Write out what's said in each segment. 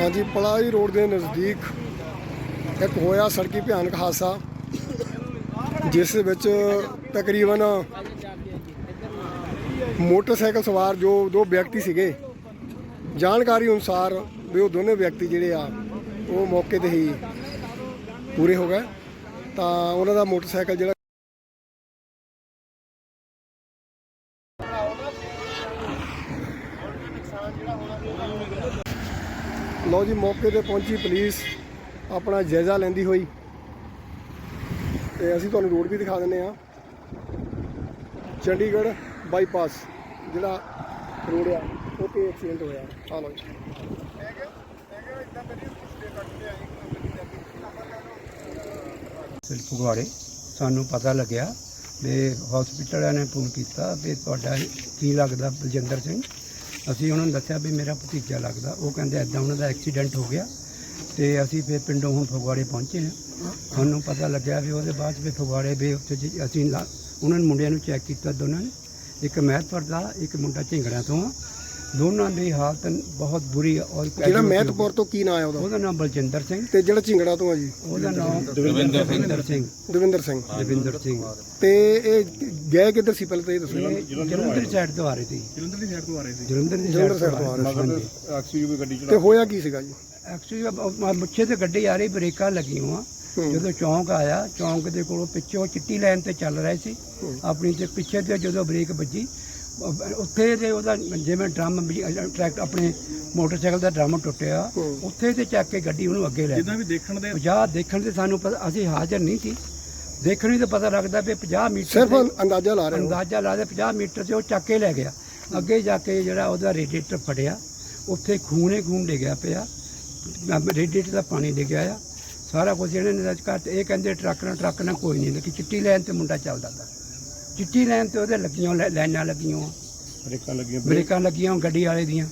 ਹਾਂਜੀ, ply road ਦੇ ਨਜ਼ਦੀਕ ਇੱਕ ਹੋਇਆ ਸੜਕੀ ਭਿਆਨਕ ਹਾਦਸਾ, ਜਿਸ ਵਿੱਚ ਤਕਰੀਬਨ ਮੋਟਰਸਾਈਕਲ ਸਵਾਰ ਜੋ ਦੋ ਵਿਅਕਤੀ ਸੀਗੇ, ਜਾਣਕਾਰੀ ਅਨੁਸਾਰ ਵੀ ਉਹ ਦੋਨੇ ਵਿਅਕਤੀ ਜਿਹੜੇ ਆ, ਉਹ ਮੌਕੇ ਤੇ ਹੀ ਪੂਰੇ ਹੋ ਗਏ। ਤਾਂ ਉਹਨਾਂ ਦਾ ਮੋਟਰਸਾਈਕਲ ਜਿਹੜਾ ਲਓ ਜੀ, ਮੌਕੇ ਤੇ ਪਹੁੰਚੀ ਪੁਲਿਸ। ਆਪਣਾ ਜਾਇਜ਼ਾ ਲੈਂਦੀ ਹੋਈ। ਤੇ ਅਸੀਂ ਤੁਹਾਨੂੰ ਰੋਡ ਵੀ ਦਿਖਾ ਦਿੰਨੇ ਆ ਚੰਡੀਗੜ੍ਹ ਬਾਈਪਾਸ, ਜਿਹੜਾ ਰੋਡ ਆ, ਉੱਥੇ ਐਕਸੀਡੈਂਟ ਹੋਇਆ। ਆ ਲਓ ਜੀ। ਫਗਵਾੜੇ। ਸਾਨੂੰ ਪਤਾ ਲੱਗਿਆ ਵੀ ਹਸਪੀਟਲ ਨੇ ਫੋਨ ਕੀਤਾ ਵੀ ਤੁਹਾਡਾ ਕੀ ਲੱਗਦਾ ਬਲਜਿੰਦਰ ਸਿੰਘ? ਅਸੀਂ ਉਹਨਾਂ ਨੂੰ ਦੱਸਿਆ ਵੀ ਮੇਰਾ ਭਤੀਜਾ ਲੱਗਦਾ। ਉਹ ਕਹਿੰਦੇ ਐਦਾਂ ਉਹਨਾਂ ਦਾ ਐਕਸੀਡੈਂਟ ਹੋ ਗਿਆ ਤੇ ਅਸੀਂ ਫਿਰ ਪਿੰਡੋਂ ਹੁਣ ਫਗਵਾੜੇ ਪਹੁੰਚੇ ਹਾਂ। ਸਾਨੂੰ ਪਤਾ ਲੱਗਿਆ ਵੀ ਉਹਦੇ ਬਾਅਦ 'ਚ ਵੀ ਫਗਵਾੜੇ ਵੀ ਉੱਥੇ ਜੀ- ਅਸੀਂ ਲਾ- ਉਹਨਾਂ ਨੇ ਮੁੰਡਿਆਂ ਨੂੰ ਚੈੱਕ ਕੀਤਾ ਦੋਨਾਂ ਨੇ। ਇੱਕ ਮਹਿਤਪੁਰ ਦਾ, ਇੱਕ ਮੁੰਡਾ ਝਿੰਗੜਿਆਂ ਤੋਂ ਆ। ਦੋਨਾਂ ਦੀ ਹਾਲਤ ਬਹੁਤ ਬੁਰੀ ਆ ਔਰ ਜਿਹੜਾ ਮਹਿਤਪੁਰ ਤੋਂ ਕੀ ਨਾਂ ਆ ਉਹਦਾ? ਉਹਦਾ ਨਾਮ ਬਲਜਿੰਦਰ ਸਿੰਘ। ਤੇ ਜਿਹੜਾ ਝਿੰਗੜਾ ਤੋਂ ਆ ਜੀ? ਉਹਦਾ ਨਾਮ ਦਵਿੰਦਰ ਸਿੰਘ। ਦਵਿੰਦਰ ਸਿੰਘ। ਦਵਿੰਦਰ ਸਿੰਘ। ਤੇ ਇਹ ਗਏ ਕਿੱਧਰ ਸੀ ਪਹਿਲਾਂ ਤਾਂ ਇਹ ਦੱਸੋ ਜਲੰਧਰ ਸਾਈਡ ਤੋਂ ਆ ਰਹੀ ਸੀ। ਜਲੰਧਰ ਦੀ ਸਾਈਡ ਤੋਂ ਆ ਰਹੇ ਸੀ। ਜਲੰਧਰ ਦੀ ਸਾਈਡ ਤੋਂ ਆ ਰਹੇ ਐਕਸਯੂ ਵੀ ਗੱਡੀ ਤੇ ਹੋਇਆ ਕੀ ਸੀਗਾ ਜੀ? ਐਕਚੁਅਲੀ ਮੁੱਛੇ ਤੇ ਗੱਡੀ ਆ ਰਹੀ ਬ੍ਰੇਕਾਂ ਲੱਗੀਆਂ ਵਾ। ਹੂੰ। ਜਦੋਂ ਚੌਂਕ ਆਇਆ ਚੌਂਕ ਦੇ ਕੋਲੋਂ ਪਿੱਛੇ ਉਹ ਚਿੱਟੀ ਲਾਈਨ ਤੇ ਚੱਲ ਰਹੇ ਸੀ। ਹੂੰ। ਆਪਣੀ ਤੇ ਪਿੱਛੇ ਤੇ ਜਦੋਂ ਬ੍ਰੇਕ ਵੱਜੀ ਉੱਥੇ ਤੇ ਉਹਦਾ ਜਿਵੇਂ ਡਰਮ ਵੀ- ਟਰੈਕ ਆਪਣੇ ਮੋਟਰਸਾਈਕਲ ਦਾ ਡਰਮ ਟੁੱਟਿਆ। ਉੱਥੇ ਤੇ ਚੱਕ ਕੇ ਗੱਡੀ ਉਹਨੂੰ ਅੱਗੇ ਲੈ ਜਿੱਦਾਂ ਵੀ ਦੇਖਣ ਦੇ 50 ਦੇਖਣ ਤੇ ਸਾਨੂੰ ਪਤਾ ਅਸੀਂ ਹਾਜ਼ਰ ਨਹੀਂ ਸੀ। ਦੇਖਣ ਹੀ ਤਾਂ ਪਤਾ ਲੱਗਦਾ ਵੀ 50 ਮੀਟਰ ਸਿਰਫ ਅੰਦਾਜ਼ਾ ਲਾ ਰਹੇ ਹੋ। ਅੰਦਾਜ਼ਾ ਲਾ ਦੇ 50 ਮੀਟਰ ਤੇ ਉਹ ਚੱਕ ਕੇ ਲੈ ਗਿਆ। ਅੱਗੇ ਜਾ ਕੇ ਜਿਹੜਾ ਉਹਦਾ ਰੇਡੀਏਟਰ ਫੜਿਆ ਉੱਥੇ ਖੂਨੇ ਖੂਨ ਡਿੱਗਿਆ ਪਿਆ। ਰੇਡੀਏਟਰ ਦਾ ਪਾਣੀ ਡਿੱਗਿਆ ਆ। ਸਾਰਾ ਕੁਝ ਇਹਨਾਂ ਨੇ ਅੱਜ ਕੱਲ੍ਹ ਇਹ ਕਹਿੰਦੇ ਟਰੱਕ ਨਾਲ ਟਰੱਕ ਨਾਲ ਕੋਈ ਨਹੀਂ ਲੱਗੀ ਚਿੱਟੀ ਲਾਈਨ ਤੇ ਮੁੰਡਾ ਚੱਲਦਾ ਤਾ। ਚਿੱਟੀ ਲਾਈਨ ਤੇ ਉਹਦੇ ਲੱਗੀਆਂ ਲੈ- ਲਾਈਨਾਂ ਲੱਗੀਆਂ। ਵਾਂ। ਬ੍ਰੇਕਾਂ ਲੱਗੀਆਂ ਬ੍ਰੇਕਾਂ ਲੱਗੀਆਂ ਗੱਡੀ ਵਾਲੇ ਦੀਆਂ।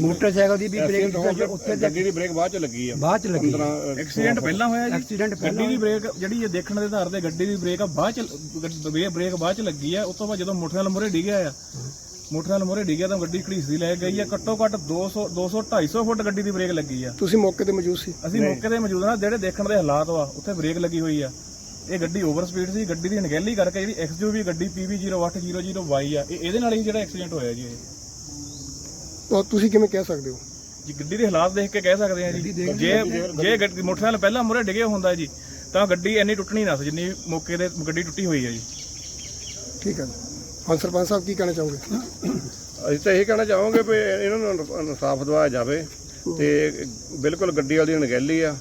ਮੋਟਰਸਾਈਕਲ ਦੀ ਵੀ ਬ੍ਰੇਕ ਉੱਥੇ ਜਾ ਗੱਡੀ ਦੀ ਬ੍ਰੇਕ ਬਾਅਦ ਚ ਲੱਗੀ ਆ। ਬਾਅਦ ਚ ਲੱਗੀ। ਐਕਸੀਡੈਂਟ ਪਹਿਲਾਂ ਹੋਇਆ ਜੀ। ਐਕਸੀਡੈਂਟ ਗੱਡੀ ਪਹਿਲਾਂ ਦੀ ਬ੍ਰੇਕ ਜਿਹੜੀ ਇਹ ਦੇਖਣ ਦੇ ਆਧਾਰ ਤੇ ਗੱਡੀ ਦੀ ਬ੍ਰੇਕ ਆ ਬਾਅਦ ਚ ਗੱਡੀ- ਬ੍ਰੇਕ ਬਾਅਦ ਚ ਲੱਗੀ ਆ। ਉਸ ਤੋਂ ਬਾਅਦ ਜਦੋਂ ਮੋਟਰਸਾਈਕਲ ਮੋਰੇ ਡਿੱਗਿਆ ਆ ਮੋਟਰਸਾਈਕਲ ਮੋਰੇ ਡਿੱਗਿਆ ਤਾਂ ਗੱਡੀ ਘੜੀਸਦੀ ਲੈ ਗਈ ਆ। ਘੱਟੋ ਘੱਟ 200 200 250 ਫੁੱਟ ਗੱਡੀ ਦੀ ਬ੍ਰੇਕ ਲੱਗੀ ਆ। ਤੁਸੀਂ ਮੌਕੇ ਤੇ ਮੌਜੂਦ ਸੀ? ਅਸੀਂ ਮੌਕੇ ਤੇ ਮੌਜੂਦ ਹਾਂ ਜਿਹੜੇ ਦੇਖਣ ਦੇ ਹਾਲਾਤ ਵਾ ਉੱਥੇ ਬ੍ਰੇਕ ਲੱਗੀ ਹੋਈ ਆ। ਇਹ ਗੱਡੀ ਓਵਰ ਸਪੀਡ ਸੀ ਗੱਡੀ ਦੀ ਅਣਗਹਿਲੀ ਕਰਕੇ ਜਿਹੜੀ ਐਕਸਯੂਵੀ ਗੱਡੀ PV0800Y ਆ। ਇਹ ਇਹਦੇ ਨਾਲ ਹੀ ਜਿਹੜਾ ਐਕਸੀਡੈਂਟ ਹੋਇਆ ਜੀ ਇਹ। ਤਾਂ ਤੁਸੀਂ ਕਿਵੇਂ ਕਹਿ ਸਕਦੇ ਹੋ? ਜੀ ਗੱਡੀ ਦੇ ਹਾਲਾਤ ਦੇਖ ਕੇ ਕਹਿ ਸਕਦੇ ਆ ਜੀ। ਜੇ ਜੇ ਗੱਡੀ ਮੋਟਰਸਾਈਕਲ ਪਹਿਲਾਂ ਮੁਰੇ ਡਿੱਗੇ ਹੁੰਦਾ ਜੀ ਤਾਂ ਗੱਡੀ ਇੰਨੀ ਟੁੱਟਣੀ ਨਾ ਸੀ ਜਿੰਨੀ ਮੌਕੇ ਤੇ ਗੱਡੀ ਟੁੱਟੀ ਹੋਈ ਹੈ ਜੀ। ਠੀਕ ਹੈ ਜੀ। ਹਾਂ ਸਰਪੰਚ ਸਾਹਿਬ ਕੀ ਕਹਿਣਾ ਚਾਹੋਗੇ? ਅਸੀਂ ਤਾਂ ਇਹ ਕਹਿਣਾ ਚਾਹਾਂਗੇ ਵੀ ਇਹਨਾਂ ਨੂੰ ਇਨਸਾਫ ਦਿਵਾਇਆ ਜਾਵੇ ਤੇ ਬਿਲਕੁਲ ਗੱਡੀ ਵਾਲੀ ਅਣਗਹਿਲੀ ਆ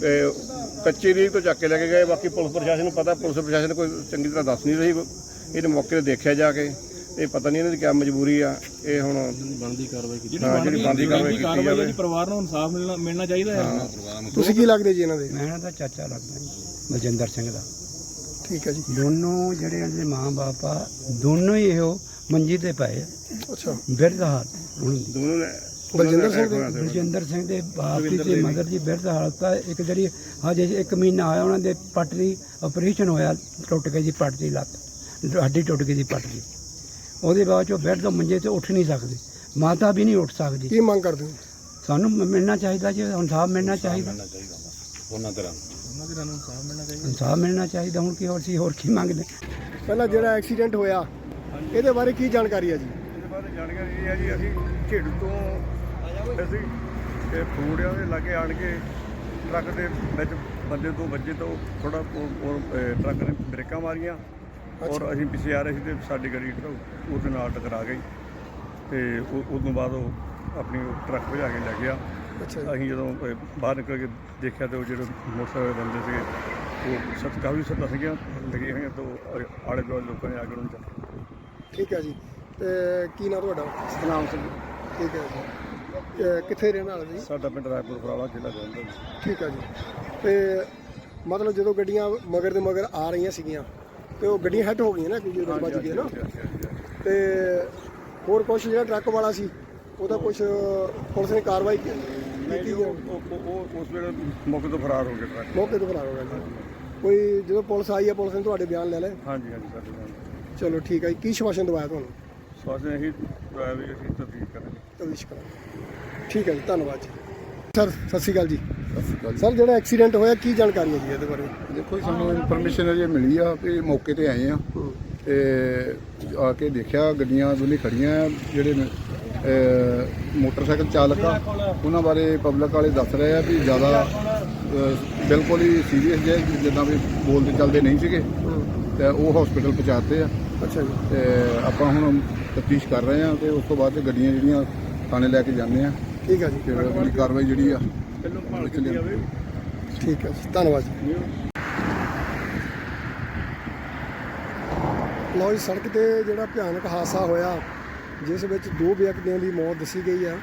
ਤੇ ਕੱਚੀ ਰੀਕ ਤੋਂ ਚੱਕ ਕੇ ਲੈ ਕੇ ਗਏ ਬਾਕੀ ਪੁਲਿਸ ਪ੍ਰਸ਼ਾਸਨ ਨੂੰ ਪਤਾ ਪੁਲਿਸ ਪ੍ਰਸ਼ਾਸਨ ਕੋਈ ਚੰਗੀ ਤਰ੍ਹਾਂ ਦੱਸ ਨਹੀਂ ਰਹੀ ਇਹਦੇ ਮੌਕੇ ਤੇ ਦੇਖਿਆ ਜਾ ਕੇ ਇਹ ਪਤਾ ਨਹੀਂ ਇਹਨਾਂ ਦੀ ਕੀ ਮਜਬੂਰੀ ਆ ਇਹ ਹੁਣ ਬਣਦੀ ਕਾਰਵਾਈ ਕੀਤੀ ਹਾਂ, ਜਿਹੜੀ ਬਣਦੀ ਕਾਰਵਾਈ ਕੀਤੀ ਜਾਵੇ। ਜੀ ਪਰਿਵਾਰ ਨੂੰ ਇਨਸਾਫ ਮਿਲਣਾ ਮਿਲਣਾ ਚਾਹੀਦਾ ਹੈ। ਤੁਸੀਂ ਕੀ ਲੱਗਦੇ ਜੀ ਇਹਨਾਂ ਦੇ? ਮੈਂ ਇਹਨਾਂ ਦਾ ਚਾਚਾ ਲੱਗਦਾ ਜੀ ਬਲਜਿੰਦਰ ਸਿੰਘ ਦਾ। ਠੀਕ ਹੈ ਜੀ। ਦੋਨੋਂ ਜਿਹੜੇ ਇਹਦੇ ਮਾਂ-ਬਾਪ ਆ ਦੋਨੋਂ ਹੀ ਇਹੋ ਮੰਜੀ ਤੇ ਪਏ ਆ। ਅੱਛਾ। ਬਿਰਧ ਦੀ ਦੋਨੋਂ ਨੇ ਬਲਜਿੰਦਰ ਸਿੰਘ ਦੇ ਬਲਜਿੰਦਰ ਸਿੰਘ ਦੇ ਬਾਪ ਦੀ ਤੇ ਮਦਰ ਦੀ ਬਿਰਧ ਹਾਲਤ ਆ ਇੱਕ ਜਿਹੜੀ ਹਜੇ ਇੱਕ ਮਹੀਨਾ ਆਇਆ ਉਹਨਾਂ ਦੇ ਪੱਟ ਦੀ ਆਪਰੇਸ਼ਨ ਹੋਇਆ ਟੁੱਟ ਗਈ ਜੀ ਪੱਟ ਦੀ ਲੱਤ। ਹੱਡੀ ਟੁੱਟ ਗਈ ਦੀ ਪੱਟ ਦੀ। ਉਹਦੇ ਬਾਅਦ ਚੋਂ ਬੈੱਡ ਤੋਂ ਮੰਜੇ ਤੇ ਉੱਠ ਨਹੀਂ ਸਕਦੇ। ਮਾਤਾ ਵੀ ਨਹੀਂ ਉੱਠ ਸਕਦੀ। ਕੀ ਮੰਗ ਕਰਦੇ ਹੋ? ਸਾਨੂੰ ਮਿਲਣਾ ਚਾਹੀਦਾ ਜੀ ਇਨਸਾਫ ਮਿਲਣਾ ਚਾਹੀਦਾ। ਉਹਨਾਂ ਦੇ ਨਾਲ ਇਨਸਾਫ ਮਿਲਣਾ ਚਾਹੀਦਾ। ਇਨਸਾਫ ਮਿਲਣਾ ਚਾਹੀਦਾ। ਹੁਣ ਕੀ ਹੋਰ ਸੀ ਹੋਰ ਕੀ ਮੰਗਦੇ? ਪਹਿਲਾਂ ਜਿਹੜਾ ਐਕਸੀਡੈਂਟ ਹੋਇਆ ਇਹਦੇ ਬਾਰੇ ਕੀ ਜਾਣਕਾਰੀ ਹੈ ਜੀ? ਇਹਦੇ ਬਾਰੇ ਜਾਣਕਾਰੀ ਇਹ ਹੈ ਜੀ ਅਸੀਂ ਝੇੜੂ ਤੋਂ ਅਸੀਂ ਤੇ ਫੂੜਿਆਂ ਦੇ ਲਾਗੇ ਆਣ ਕੇ ਟਰੱਕ ਦੇ ਵਿੱਚ ਬੰਦੇ ਤੋਂ ਵੱਜੇ ਤੋਂ ਥੋੜਾ ਟਰੱਕ ਨੇ ਬ੍ਰੇਕਾਂ ਮਾਰੀਆਂ ਔਰ ਅਸੀਂ ਪਿੱਛੇ ਆ ਰਹੇ ਸੀ ਤੇ ਸਾਡੀ ਗੱਡੀ ਟਰੱਕ ਉਹਦੇ ਨਾਲ ਟਕਰਾ ਗਈ ਤੇ ਉਹ ਉਸ ਤੋਂ ਬਾਅਦ ਉਹ ਆਪਣੀ ਟਰੱਕ ਭਜਾ ਕੇ ਲੈ ਗਿਆ। ਅਸੀਂ ਜਦੋਂ ਬਾਹਰ ਨਿਕਲ ਕੇ ਦੇਖਿਆ ਤੇ ਉਹ ਜਿਹੜੇ ਮੋਟਰਸਾਈਕਲ ਬੰਦੇ ਸੀਗੇ ਉਹ ਸੱਤ ਕਾਫੀ ਸੱਟਾਂ ਸੀਗੀਆਂ ਲੱਗੀਆਂ ਹੋਈਆਂ ਤੋਂ ਆਲੇ ਦੁਆਲੇ ਲੋਕਾਂ ਨੇ ਆ ਕੇ ਉਹਨੂੰ ਚੱਕਿਆ ਠੀਕ ਹੈ ਜੀ। ਤੇ ਕੀ ਨਾਂ ਤੁਹਾਡਾ? ਸਤਨਾਮ ਸਿੰਘ। ਠੀਕ ਹੈ ਜੀ। ਕਿੱਥੇ ਰਹਿਣ ਵਾਲੇ ਜੀ ਸਾਡਾ ਪਿੰਡ ਰਾਏਪੁਰ ਫਰਾਲਾ ਜ਼ਿਲ੍ਹਾ ਜਲੰਧਰ ਠੀਕ ਹੈ ਜੀ। ਤੇ ਮਤਲਬ ਜਦੋਂ ਗੱਡੀਆਂ ਮਗਰ ਦੇ ਮਗਰ ਆ ਰਹੀਆਂ ਸੀਗੀਆਂ ਤੇ ਉਹ ਗੱਡੀਆਂ ਹੈੱਡ ਹੋ ਗਈਆਂ ਨਾ ਕਿ ਜਦੋਂ ਵੱਜ ਗਏ ਨਾ। ਤੇ ਹੋਰ ਕੁਝ ਜਿਹੜਾ ਟਰੱਕ ਵਾਲਾ ਸੀ ਉਹਦਾ ਕੁਝ ਪੁਲਿਸ ਨੇ ਕਾਰਵਾਈ ਕੀਤੀ? ਕੀਤੀ ਉਹ ਉਹ- ਉਹ ਉਸ ਵੇਲੇ ਮੌਕੇ ਤੋਂ ਫਰਾਰ ਹੋ ਗਿਆ ਟਰੱਕ। ਮੌਕੇ ਤੇ ਫਰਾਰ ਹੋ ਗਿਆ ਜੀ। ਕੋਈ ਜਦੋਂ ਪੁਲਿਸ ਆਈ ਹੈ ਪੁਲਿਸ ਨੇ ਤੁਹਾਡੇ ਬਿਆਨ ਲੈ ਲਏ? ਹਾਂਜੀ ਹਾਂਜੀ ਸਾਡੇ ਨਾਲ ਚਲੋ ਠੀਕ ਹੈ ਜੀ ਕੀ ਸ਼ਵਾਸ਼ਨ ਦਵਾਇਆ ਤੁਹਾਨੂੰ? ਬਸ ਇਹੀ ਹੋਇਆ ਵੀ ਅਸੀਂ ਤਸਦੀਕ ਕਰਾਂਗੇ। ਤਵੀਸ਼ ਕਰਾਂਗੇ। ਠੀਕ ਹੈ ਜੀ ਧੰਨਵਾਦ ਜੀ। ਸਰ ਸਤਿ ਸ਼੍ਰੀ ਅਕਾਲ ਜੀ। ਸਤਿ ਸ਼੍ਰੀ ਅਕਾਲ। ਸਰ ਜਿਹੜਾ ਐਕਸੀਡੈਂਟ ਹੋਇਆ ਕੀ ਜਾਣਕਾਰੀ ਹੈ ਜੀ ਇਹਦੇ ਬਾਰੇ? ਦੇਖੋ ਜੀ, ਸਾਨੂੰ ਇਨਫੋਰਮੇਸ਼ਨ ਅਜੇ ਮਿਲੀ ਆ ਵੀ ਮੌਕੇ ਤੇ ਆਏ ਆ। ਤੇ ਆ ਕੇ ਦੇਖਿਆ ਗੱਡੀਆਂ ਦੋਨੇ ਖੜੀਆਂ ਆ ਜਿਹੜੇ ਮੋਟਰਸਾਈਕਲ ਚਾਲਕ ਆ ਉਹਨਾਂ ਬਾਰੇ ਪਬਲਿਕ ਵਾਲੇ ਦੱਸ ਰਹੇ ਆ ਵੀ ਜ਼ਿਆਦਾ ਬਿਲਕੁਲ ਹੀ ਸੀਰੀਅਸ ਜੇ ਜਿੱਦਾਂ ਵੀ ਬੋਲਦੇ ਚੱਲਦੇ ਨਹੀਂ ਸੀਗੇ। ਤੇ ਉਹ ਹਸਪੀਟਲ ਪਹੁੰਚਾਤੇ ਆ। ਅੱਛਾ ਜੀ। ਤੇ ਆਪਾਂ ਹੁਣ ਤਫਤੀਸ਼ ਕਰ ਰਹੇ ਆ ਤੇ ਉਸ ਤੋਂ ਬਾਅਦ ਗੱਡੀਆਂ ਜਿਹੜੀਆਂ ਥਾਣੇ ਲੈ ਕੇ ਜਾਂਦੇ ਆ। ਠੀਕ ਹੈ ਜੀ। ਫਿਰ ਅਗਲੀ ਕਾਰਵਾਈ ਜਿਹੜੀ ਆ ਉਹ ਠੀਕ ਹੈ ਜੀ ਧੰਨਵਾਦ ਜੀ। ਲਓ ਜੀ ਸੜਕ ਤੇ ਜਿਹੜਾ ਭਿਆਨਕ ਹਾਦਸਾ ਹੋਇਆ ਜਿਸ ਵਿੱਚ ਦੋ ਵਿਅਕਤੀਆਂ ਦੀ ਮੌਤ ਦੱਸੀ ਗਈ ਆ।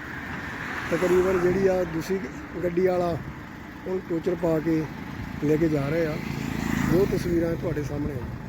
ਤਕਰੀਬਨ ਜਿਹੜੀ ਆ ਦੂਸਰੀ ਗੱਡੀ ਵਾਲਾ ਉਹ ਟੋਚਰ ਪਾ ਕੇ ਲੈ ਕੇ ਜਾ ਰਹੇ। ਆ ਉਹ ਤਸਵੀਰਾਂ ਤੁਹਾਡੇ ਸਾਹਮਣੇ ਆ।